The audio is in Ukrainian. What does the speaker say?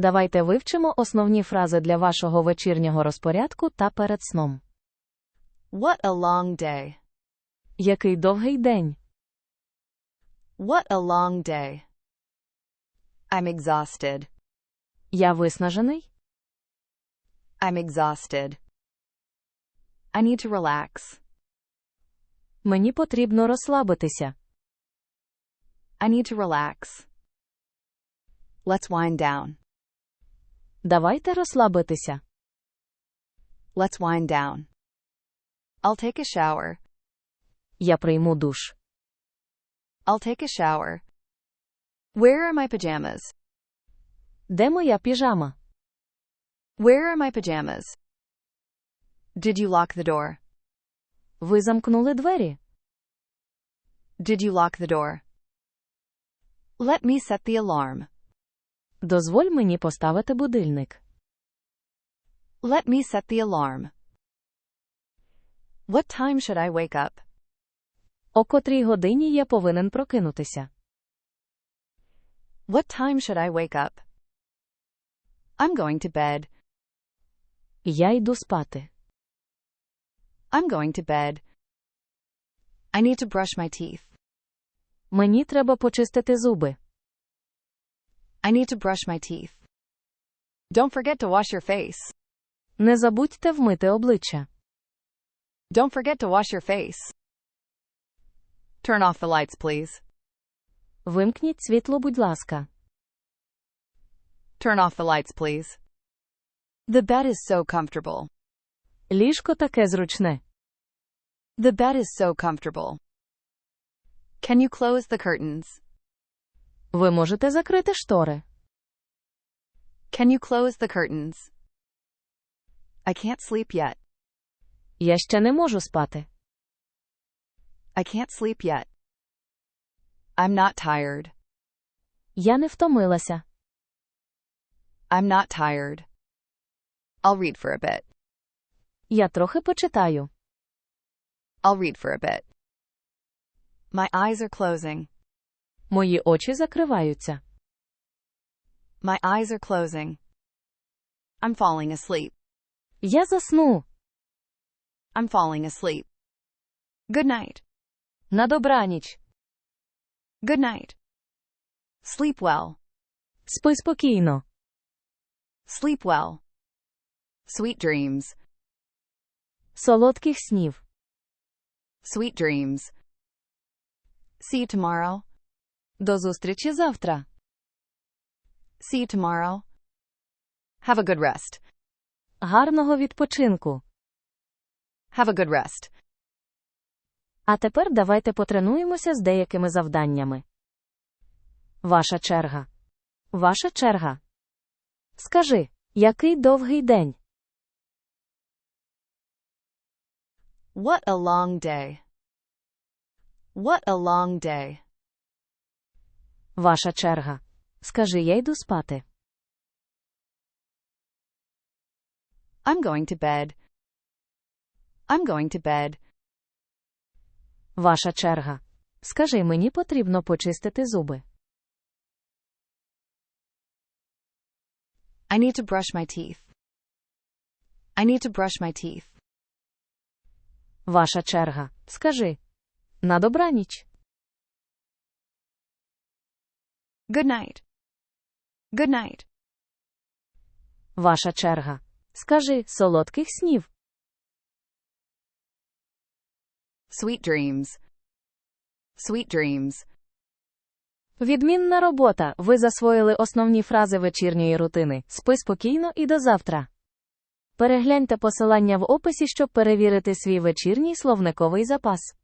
Давайте вивчимо основні фрази для вашого вечірнього розпорядку та перед сном. What a long day. Який довгий день. What a long day. I'm exhausted. Я виснажений. I'm exhausted. I need to relax. Мені потрібно розслабитися. I need to relax. Let's wind down. Давайте розслабитися. Let's wind down. I'll take a shower. Я прийму душ. I'll take a shower. Where are my pajamas? Де моя піжама? Where are my pajamas? Did you lock the door? Ви замкнули двері. Did you lock the door? Let me set the alarm. Дозволь мені поставити будильник. Let me set the alarm. What time should I wake up? О котрій годині я повинен прокинутися. What time should I wake up? I'm going to bed. Я йду спати. I'm going to bed. I need to brush my teeth. Мені треба почистити зуби. I need to brush my teeth. Don't forget to wash your face. Не забудьте вмити обличчя. Don't forget to wash your face. Turn off the lights, please. Вимкніть світло, будь ласка. Turn off the lights, please. The bed is so comfortable. Ліжко таке зручне. The bed is so comfortable. Can you close the curtains? Ви можете закрити штори. Can you close the curtains? I can't sleep yet. Я ще не можу спати. I can't sleep yet. I'm not tired. Я не втомилася. I'm not tired. I'll read for a bit. Я трохи почитаю. I'll read for a bit. My eyes are closing. Мої очі закриваються. My eyes are closing. I'm falling asleep. Я засну. I'm falling asleep. Good night. На добраніч. Good night. Sleep well. Спи спокійно. Sleep well. Sweet dreams. Солодких снів. Sweet dreams. See you tomorrow. До зустрічі завтра. See you tomorrow. Have a good rest. Гарного відпочинку. Have a good rest. А тепер давайте потренуємося з деякими завданнями. Ваша черга. Ваша черга. Скажи, який довгий день? What a long day. What a long day. Ваша черга. Скажи, я йду спати. I'm going to bed. I'm going to bed. Ваша черга. Скажи, мені потрібно почистити зуби. I need to brush my teeth. I need to brush my teeth. Ваша черга. Скажи. На добраніч. Good night. Good night. Ваша черга. Скажи солодких снів. Sweet dreams. Sweet dreams. Відмінна робота. Ви засвоїли основні фрази вечірньої рутини. Спи спокійно і до завтра. Перегляньте посилання в описі, щоб перевірити свій вечірній словниковий запас.